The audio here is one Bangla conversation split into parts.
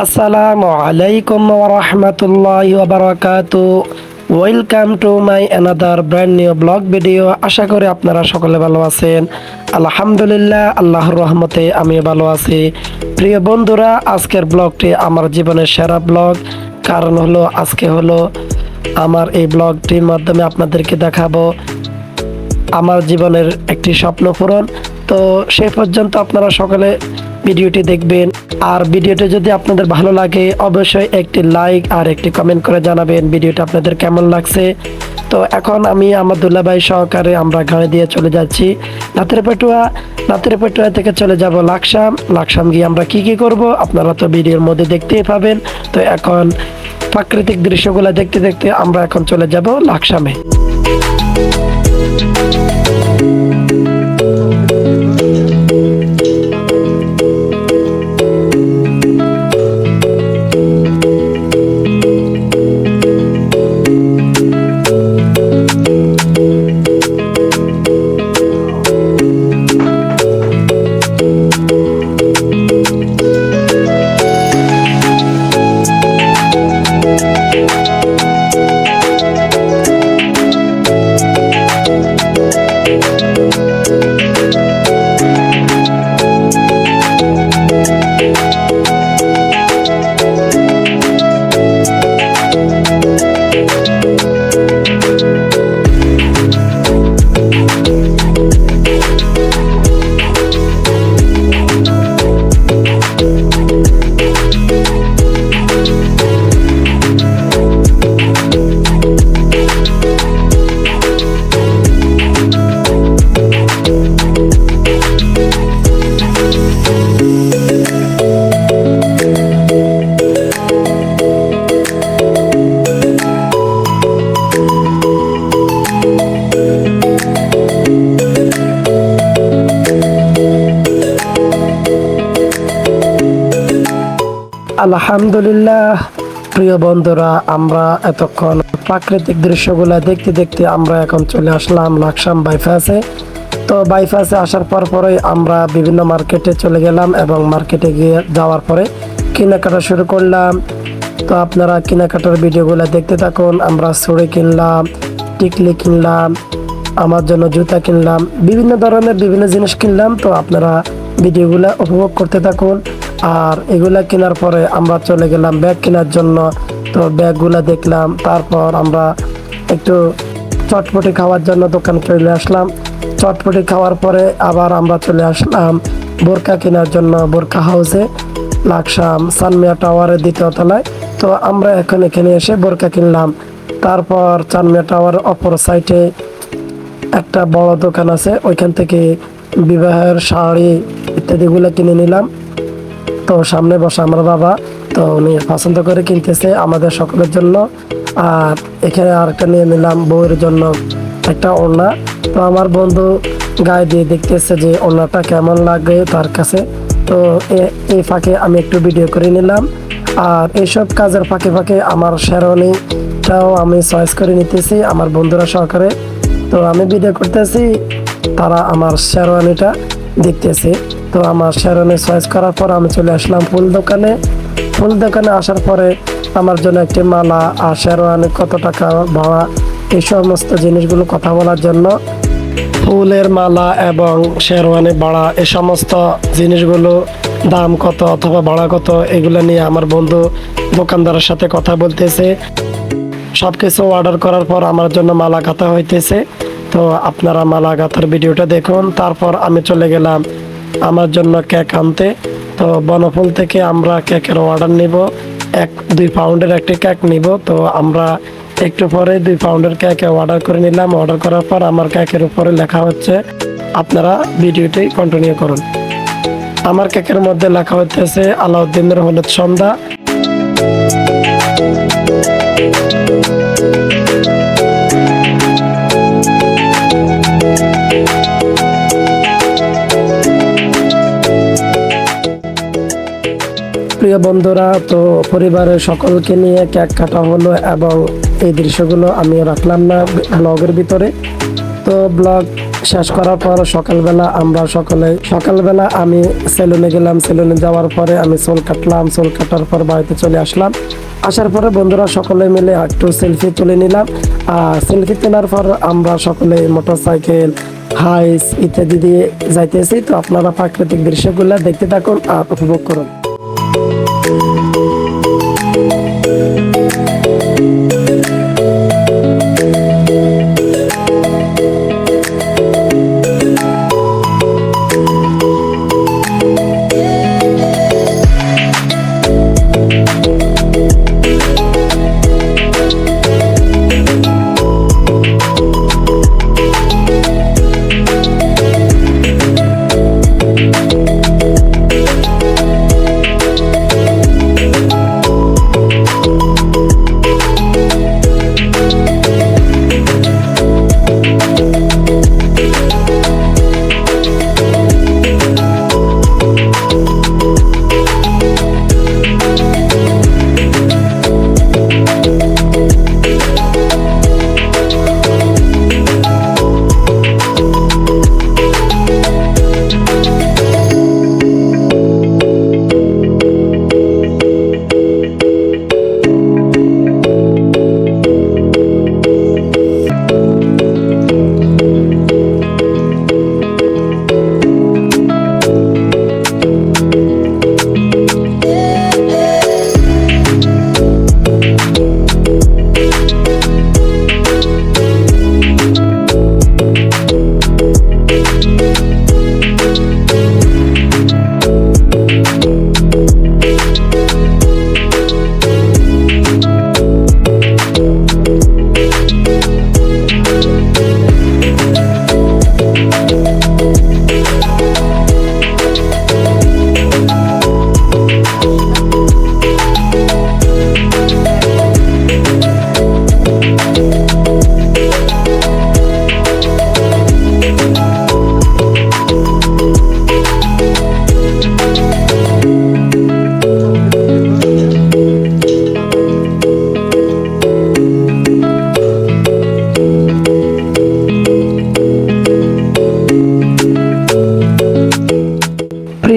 আসসালামু আলাইকুম ওরহমতুল্লাহ বারাকাতু। Welcome to my another brand new blog video আশা করি আপনারা সকলে ভালো আছেন। আলহামদুলিল্লাহ, আল্লাহর রহমতে আমি ভালো আছি। প্রিয় বন্ধুরা, আজকের ব্লগটি আমার জীবনের সেরা ব্লগ কারণ হলো, আজকে হলো আমার এই ব্লগটির মাধ্যমে আপনাদেরকে দেখাবো আমার জীবনের একটি স্বপ্ন পূরণ। তো সেই পর্যন্ত আপনারা সকলে ভিডিওটি দেখবেন। আর ভিডিওটি যদি আপনাদের ভালো লাগে, অবশ্যই একটি লাইক আর একটি কমেন্ট করে জানাবেন ভিডিওটা আপনাদের কেমন লাগছে। তো এখন আমি আমার দুল্লাভাই সহকারে আমরা গাড়ি দিয়ে চলে যাচ্ছি। নাতের পেটুয়া নাতের পেটুয়া থেকে চলে যাব লাকসাম। লাকসাম গিয়ে আমরা কি কি করব আপনারা তো ভিডিওর মধ্যে দেখতেই পাবেন। তো এখন প্রাকৃতিক দৃশ্যগুলো দেখতে দেখতে আমরা এখন চলে যাব লাকসামে। আলহামদুলিল্লাহ। প্রিয় বন্ধুরা, আমরা এতক্ষণ প্রাকৃতিক দৃশ্যগুলো দেখতে দেখতে আমরা এখন চলে আসলাম লাকসাম বাইপাসে। তো বাইপাসে আসার পর পরেই আমরা বিভিন্ন মার্কেটে চলে গেলাম এবং মার্কেটে গিয়ে যাওয়ার পরে কেনাকাটা শুরু করলাম। তো আপনারা কেনাকাটার ভিডিওগুলো দেখতে থাকুন, আমরা ছুরি কিনলাম, টিকলি কিনলাম, আমার জন্য জুতা কিনলাম, বিভিন্ন ধরনের বিভিন্ন জিনিস কিনলাম। তো আপনারা ভিডিওগুলো উপভোগ করতে থাকুন। আর এগুলা কেনার পরে আমরা চলে গেলাম ব্যাগ কেনার জন্য। তো ব্যাগগুলা দেখলাম, তারপর আমরা একটু চটপটি খাওয়ার জন্য দোকান চলে আসলাম। চটপটি খাওয়ার পরে আবার আমরা চলে আসলাম বোরকা কেনার জন্য বোরকা হাউসে, লাকসাম, সানমিয়া টাওয়ারের দ্বিতীয় তলায়। তো আমরা এখন এখানে এসে বোরকা কিনলাম। তারপর চানমিয়া টাওয়ার অপর সাইডে একটা বড় দোকান আছে, ওইখান থেকে বিবাহের শাড়ি ইত্যাদিগুলো কিনে নিলাম। তো সামনে বসে আমার বাবা, তো উনি পছন্দ করে কিনতেছে আমাদের সকলের জন্য। আর এখানে আরেকটা নিয়ে নিলাম বউয়ের জন্য একটা ওড়না। তো আমার বন্ধু গায়ে দিয়ে দেখতেছে যে ওড়নাটা কেমন লাগে তার কাছে। তো এই ফাঁকে আমি একটু ভিডিও করে নিলাম। আর এইসব কাজের ফাঁকে ফাঁকে আমার শেরওয়ানিটাও আমি চয়েস করে নিতেছি আমার বন্ধুরা সহকারে। তো আমি ভিডিও করতেছি, তারা আমার শেরওয়ানিটা দেখতেছে। তো আমার শেরওয়ানি চয়েস করার পর আমি চলে আসলাম ফুল দোকানে। ফুল দোকানে আসার পরে আমার জন্য একটি মালা, আর শেরওয়ানি, কত টাকা ভাড়া, এই সমস্ত জিনিসগুলো কথা বলার জন্য। ফুলের মালা এবং শেরওয়ানি ভাড়া এ সমস্ত জিনিসগুলো দাম কত অথবা ভাড়া কত, এগুলো নিয়ে আমার বন্ধু দোকানদারের সাথে কথা বলতেছে। সব কিছু অর্ডার করার পর আমার জন্য মালা গাঁথা হইতেছে। তো আপনারা মালা গাঁথার ভিডিওটা দেখুন, তারপর আমি চলে গেলাম আমার জন্য কেক আনতে। তো বনফুল থেকে আমরা কেকের অর্ডার নিব। এক, দুই পাউন্ডের একটি কেক নিব। তো আমরা একটু পরে দুই পাউন্ডের কেক অর্ডার করে নিলাম। অর্ডার করার পর আমার কেকের উপরে লেখা হচ্ছে, আপনারা ভিডিওটি কন্টিনিউ করুন। আমার কেকের মধ্যে লেখা হচ্ছে আলাউদ্দিনের হলুদ সন্ধ্যা। প্রিয় বন্ধুরা, তো পরিবারের সকলকে নিয়ে কেক কাটা হলো এবং এই দৃশ্যগুলো আমি রাখলাম না ব্লগের ভিতরে। তো ব্লগ শেষ করার পর সকালবেলা আমরা সকলে, সকালবেলা আমি সেলুনে গেলাম, সেলুনে যাওয়ার পরে আমি চুল কাটলাম চুল কাটার পর বাড়িতে চলে আসলাম। আসার পরে বন্ধুরা সকলে মিলে একটু সেলফি তুলে নিলাম। আর সেলফি তোলার পর আমরা সকলে মোটর সাইকেল হাইস ইত্যাদি দিয়ে যাইতেছি। তো আপনারা প্রাকৃতিক দৃশ্যগুলো দেখতে থাকুন আর উপভোগ করুন।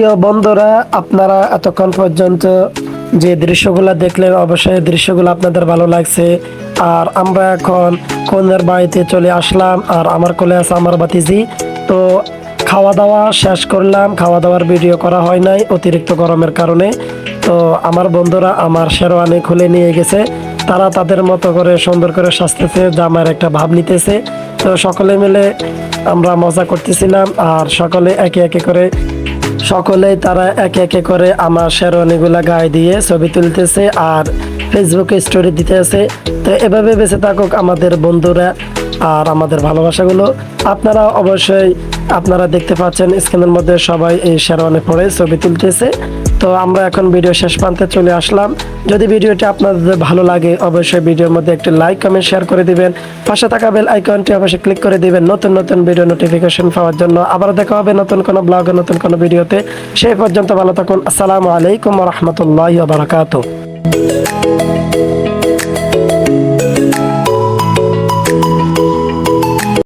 প্রিয় বন্ধুরা, আপনারা এতক্ষণ পর্যন্ত যে দৃশ্যগুলো দেখলেন, অবশ্যই দৃশ্যগুলো আপনাদের ভালো লাগছে। আর আমরা এখন কন্যার বাড়িতে চলে আসলাম, আর আমার কোলে আছে আমার বাতিজি তো খাওয়া দাওয়া শেষ করলাম খাওয়া দাওয়ার ভিডিও করা হয় নাই অতিরিক্ত গরমের কারণে। তো আমার বন্ধুরা আমার শেরওয়ানি খুলে নিয়ে গেছে। তারা তাদের মতো করে সুন্দর করে সাজতেছে জামার একটা ভাব নিতেছে। তো সকলে মিলে আমরা মজা করতেছিলাম, আর সকলে একে একে করে সকলেই তারা একে একে করে আমার শেরওয়ানিগুলা গায়ে দিয়ে ছবি তুলতেছে আর ফেসবুকে স্টোরি দিতেছে। তো এভাবে বেঁচে থাকুক আমাদের বন্ধুরা আর আমাদের ভালোবাসাগুলো। আপনারা অবশ্যই আপনারা দেখতে পাচ্ছেন স্ক্রিনের মধ্যে সবাই এই শেরওয়ানি পরে ছবি তুলতেছে। তো আমরা এখন ভিডিও শেষ প্রান্তে চলে আসলাম। যদি ভিডিওটি আপনাদের ভালো লাগে, অবশ্যই ভিডিওর মধ্যে একটি লাইক কমেন্ট শেয়ার করে দিবেন। পাশে থাকা বেল আইকনটি অবশ্যই ক্লিক করে দিবেন। নতুন নতুন ভিডিও নোটিফিকেশন পাওয়ার জন্য। আবার দেখা হবে নতুন কোনো ব্লগে নতুন কোনো ভিডিওতে। সেই পর্যন্ত ভালো থাকুন। আসসালামু আলাইকুম রহমতুল্লাহ বারাকাতু